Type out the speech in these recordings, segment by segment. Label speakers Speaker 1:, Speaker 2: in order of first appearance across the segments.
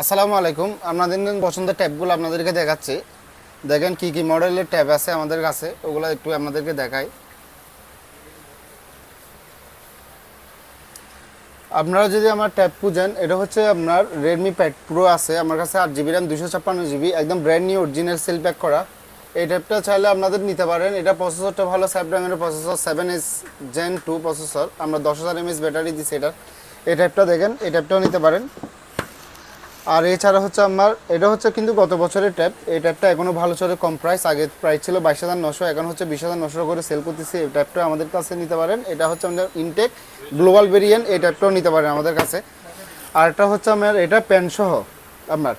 Speaker 1: আসসালামু আলাইকুম। আপনাদের পছন্দের ট্যাবগুলো আপনাদেরকে দেখাচ্ছি। দেখেন কি কি মডেলের ট্যাব আছে আমাদের কাছে। ওগুলো একটু আপনাদেরকে দেখাই। আপনারা যদি আমার ট্যাব খুঁজেন, এটা হচ্ছে আপনার রেডমি প্যাড প্রো আছে। আমার কাছে আট জিবি র্যাম দুশো ছাপ্পান্ন জিবি, একদম brand new original seal pack করা। এই ট্যাবটা চাইলে আপনাদের নিতে পারেন। এটা প্রসেসরটা ভালো স্যাপড্রাগনের processor seven S gen two processor আমরা দশ হাজার এমএস ব্যাটারি দিচ্ছি এটার। এই ট্যাবটা দেখেন, এই ট্যাবটাও নিতে পারেন। আর এছাড়া হচ্ছে আমার, এটা হচ্ছে কিন্তু গত বছরের ট্যাব। এই ট্যাবটা এখনও ভালো চলে, কম প্রাইস আগে প্রাইস ছিল বাইশ হাজার নশো এখন হচ্ছে বিশ হাজার নশো করে সেল করতেছি। এই ট্যাবটা আমাদের কাছে নিতে পারেন। এটা হচ্ছে আমাদের ইনটেক গ্লোবাল ভেরিয়েন্ট এই ট্যাবটাও নিতে পারেন আমাদের কাছে। আর এটা হচ্ছে আমার, এটা পেন সহ আপনার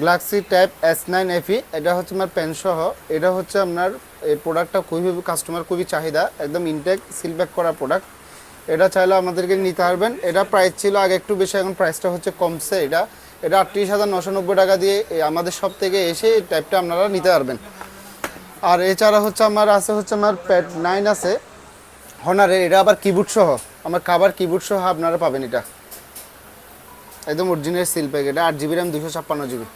Speaker 1: গ্লাক্সি ট্যাব এস নাইন এফি এটা হচ্ছে আমার পেন সহ এটা হচ্ছে আপনার, এই প্রোডাক্টটা খুবই কাস্টমার খুবই চাহিদা, একদম ইনটেক সিলব্যাক করা প্রোডাক্ট এটা চাইলে আমাদেরকে নিতে পারবেন। এটা প্রাইস ছিল আগে একটু বেশি, এখন প্রাইসটা হচ্ছে কমছে। এটা এটা আটত্রিশ হাজার নশো নব্বই টাকা দিয়ে আমাদের সব থেকে এসে এই টাইপটা আপনারা নিতে পারবেন। আর এছাড়া হচ্ছে আমার, আছে হচ্ছে আমার প্যাড নাইন আছে হনারে এটা আবার কিবোর্ড সহ। আমার কাবার কিবোর্ড সহ আপনারা পাবেন এটা। একদম অরিজিনাল সিল প্যাক এটা, আট জিবি র্যাম দুশো ছাপ্পান্ন জিবি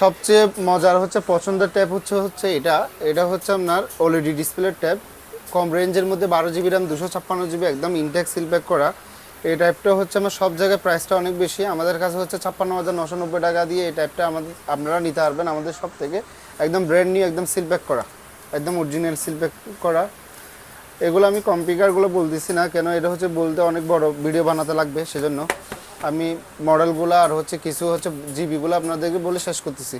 Speaker 1: সবচেয়ে মজার হচ্ছে, পছন্দের ট্যাব হচ্ছে হচ্ছে এটা। এটা হচ্ছে আপনার ওএলইডি ডিসপ্লে ট্যাব কম রেঞ্জের মধ্যে বারো জিবি র্যাম দুশো ছাপ্পান্ন জিবি একদম ইনটেক সিল প্যাক করা। এই টাইপটা হচ্ছে আমার সব জায়গায় প্রাইসটা অনেক বেশি। আমাদের কাছে হচ্ছে ছাপ্পান্ন হাজার নশো নব্বই টাকা দিয়ে এই টাইপটা আমাদের, আপনারা নিতে পারবেন আমাদের সব থেকে। একদম ব্র্যান্ড নিউ একদম সিল প্যাক করা। একদম অরিজিনাল সিল প্যাক করা। এগুলো আমি কম্পিউটারগুলো বলতেছি না, কেন এটা হচ্ছে বলতে অনেক বড় ভিডিও বানাতে লাগবে, সেজন্য। আমি মডেলগুলো আর হচ্ছে কিছু হচ্ছে জিবিগুলো আপনাদেরকে বলে শেষ করতেছি।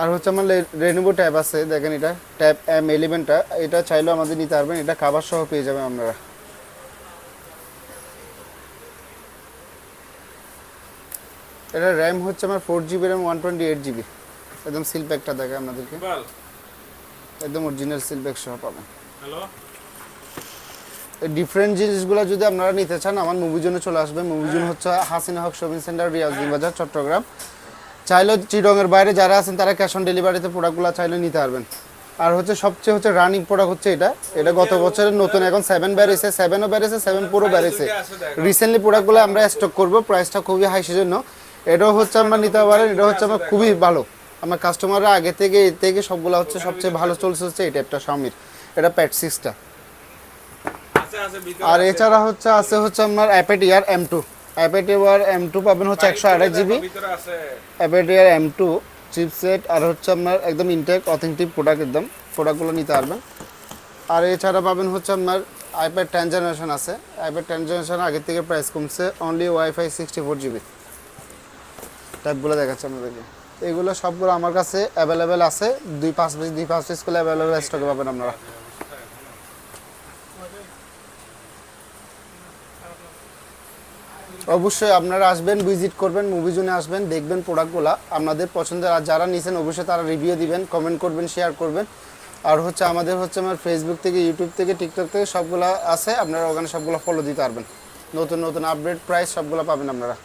Speaker 1: আর হচ্ছে আমার রেনুবো ট্যাব আছে দেখেন এটা। ট্যাব এম এলিভেনটা এটা চাইলেও আমাদের নিতে পারবেন এটা কাবার সহ পেয়ে যাবেন আপনারা। এটা র্যাম হচ্ছে আমার four GB RAM one twenty eight GB একদম সিল প্যাকটা দেখে আপনাদেরকে। একদম অরিজিনাল সিল প্যাক সহ পাবেন।
Speaker 2: হ্যালো
Speaker 1: ডিফারেন্ট জিনিসগুলো যদি আপনারা নিতে চান আমার মুভিজনে চলে আসবে মুভিজন হচ্ছে হাসিনা হক শপিং সেন্টার রিয়াজদিন বাজার চট্টগ্রাম। চাইলেও চিরঙের বাইরে যারা আছেন, তারা ক্যাশ অন ডেলিভারিতে প্রোডাক্টগুলো চাইলে নিতে পারবেন। আর হচ্ছে সবচেয়ে হচ্ছে রানিং প্রোডাক্ট হচ্ছে এটা। এটা গত বছরের নতুন, এখন সেভেন বেরিয়েছে সেভেনও বেরিয়েছে সেভেন পুরো বেড়েছে রিসেন্টলি প্রোডাক্টগুলো আমরা স্টক করব প্রাইসটা খুবই হাই সেজন্য। এটাও হচ্ছে আমরা নিতে পারেন এটা হচ্ছে আমার খুবই ভালো। আমার কাস্টমাররা আগে থেকে, এর থেকে সবগুলো হচ্ছে সবচেয়ে ভালো চলছে হচ্ছে এই টাইপটা স্বামীর। এটা প্যাট সিক্সটা আর এছাড়া হচ্ছে, আছে হচ্ছে আপনার iPad Air M two iPad Air M two পাবেন হচ্ছে একশো আঠাশ জিবি
Speaker 2: আছে।
Speaker 1: এম টু চিপসেট আর হচ্ছে আপনার একদম ইনটেক অথেন্টিক প্রোডাক্ট একদম। প্রোডাক্টগুলো নিতে পারবেন। আর এছাড়া পাবেন হচ্ছে আপনার আইপ্যাড টেন জেনারেশন আছে। আইপ্যাড টেন জেনারেশন আগের থেকে প্রাইস কমছে only WiFi sixty four GB টাইপগুলো দেখাচ্ছে আপনাদেরকে। এগুলো সবগুলো আমার কাছে অ্যাভেলেবেল আছে। দুই পাঁচ পিস দুই পাঁচ পিস করে অ্যাভেলেবেল স্টকে পাবেন আপনারা। অবশ্যই আপনারা আসবেন ভিজিট করবেন মুভি জোনে আসবেন দেখবেন প্রোডাক্টগুলা আপনাদের পছন্দের আর যারা নিছেন অবশ্যই তারা রিভিউ দিবেন কমেন্ট করবেন শেয়ার করবেন। আর হচ্ছে আমাদের হচ্ছে আমার ফেসবুক থেকে ইউটিউব থেকে টিকটক থেকে সবগুলো আছে আপনারা ওখানে সবগুলো ফলো দিতে পারবেন। নতুন নতুন আপডেট প্রাইস সবগুলো পাবেন আপনারা।